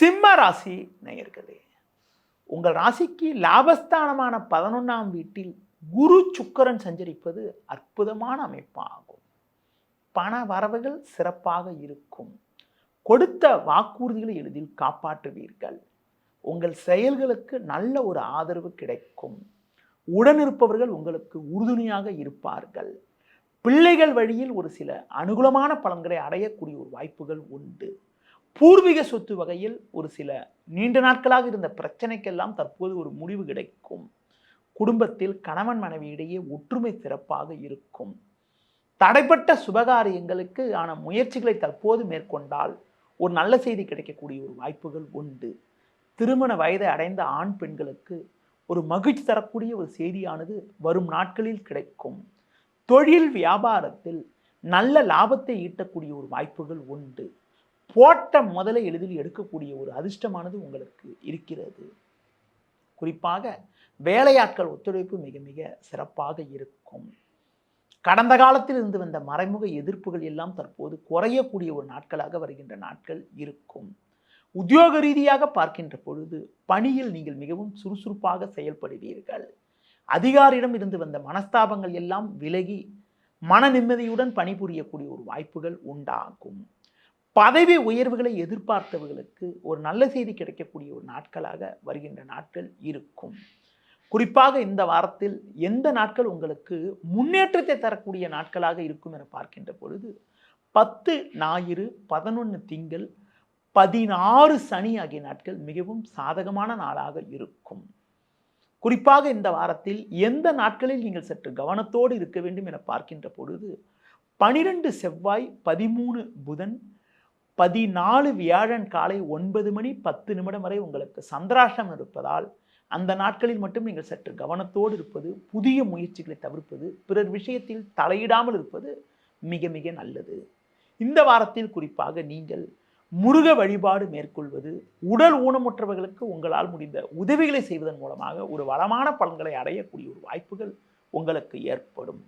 சிம்ம ராசி நேயர்களே உங்கள் ராசிக்கு லாபஸ்தானமான பதினொன்றாம் வீட்டில் குரு சுக்கரன் சஞ்சரிப்பது அற்புதமான அமைப்பாகும். பண வரவுகள் சிறப்பாக இருக்கும். கொடுத்த வாக்குறுதிகளை எளிதில் காப்பாற்றுவீர்கள். உங்கள் செயல்களுக்கு நல்ல ஒரு ஆதரவு கிடைக்கும். உடனிருப்பவர்கள் உங்களுக்கு உறுதுணையாக இருப்பார்கள். பிள்ளைகள் வழியில் ஒரு சில அனுகூலமான பலன்களை அடையக்கூடிய ஒரு வாய்ப்புகள் உண்டு. பூர்வீக சொத்து வகையில் ஒரு சில நீண்ட நாட்களாக இருந்த பிரச்சனைக்கெல்லாம் தற்போது ஒரு முடிவு கிடைக்கும். குடும்பத்தில் கணவன் மனைவி இடையே ஒற்றுமை சிறப்பாக இருக்கும். தடைப்பட்ட சுபகாரியங்களுக்கு ஆன முயற்சிகளை தற்போது மேற்கொண்டால் ஒரு நல்ல செய்தி கிடைக்கக்கூடிய ஒரு வாய்ப்புகள் உண்டு. திருமண வயதை அடைந்த ஆண் பெண்களுக்கு ஒரு மகிழ்ச்சி தரக்கூடிய ஒரு செய்தியானது வரும் நாட்களில் கிடைக்கும். தொழில் வியாபாரத்தில் நல்ல லாபத்தை ஈட்டக்கூடிய ஒரு வாய்ப்புகள் உண்டு. போட்ட முதலை எளிதில் எடுக்கக்கூடிய ஒரு அதிர்ஷ்டமானது உங்களுக்கு இருக்கிறது. குறிப்பாக வேலையாட்கள் ஒத்துழைப்பு மிக மிக சிறப்பாக இருக்கும். கடந்த காலத்தில் இருந்து வந்த மறைமுக எதிர்ப்புகள் எல்லாம் தற்போது குறையக்கூடிய ஒரு நாட்களாக வருகின்ற நாட்கள் இருக்கும். உத்தியோக ரீதியாக பார்க்கின்ற பொழுது பணியில் நீங்கள் மிகவும் சுறுசுறுப்பாக செயல்படுவீர்கள். அதிகாரியிடம் இருந்து வந்த மனஸ்தாபங்கள் எல்லாம் விலகி மன நிம்மதியுடன் பணிபுரியக்கூடிய ஒரு வாய்ப்புகள் உண்டாகும். பதவி உயர்வுகளை எதிர்பார்த்தவர்களுக்கு ஒரு நல்ல செய்தி கிடைக்கக்கூடிய ஒரு நாட்களாக வருகின்ற நாட்கள் இருக்கும். குறிப்பாக இந்த வாரத்தில் எந்த நாட்கள் உங்களுக்கு முன்னேற்றத்தை தரக்கூடிய நாட்களாக இருக்கும் என பார்க்கின்ற பொழுது பத்து ஞாயிறு பதினொன்று திங்கள் பதினாறு சனி ஆகிய நாட்கள் மிகவும் சாதகமான நாளாக இருக்கும். குறிப்பாக இந்த வாரத்தில் எந்த நாட்களில் நீங்கள் சற்று கவனத்தோடு இருக்க வேண்டும் என பார்க்கின்ற பொழுது பனிரெண்டு செவ்வாய் பதிமூணு புதன் பதினாலு வியாழன் காலை ஒன்பது மணி பத்து நிமிடம் வரை உங்களுக்கு சந்திராஷ்டம் இருப்பதால் அந்த நாட்களில் மட்டும் நீங்கள் சற்று கவனத்தோடு இருப்பது புதிய முயற்சிகளை தவிர்ப்பது பிறர் விஷயத்தில் தலையிடாமல் இருப்பது மிக மிக நல்லது. இந்த வாரத்தில் குறிப்பாக நீங்கள் முருக வழிபாடு மேற்கொள்வது உடல் ஊனமுற்றவர்களுக்கு உங்களால் முடிந்த உதவிகளை செய்வதன் மூலமாக ஒரு வளமான பலன்களை அடையக்கூடிய ஒரு வாய்ப்புகள் உங்களுக்கு ஏற்படும்.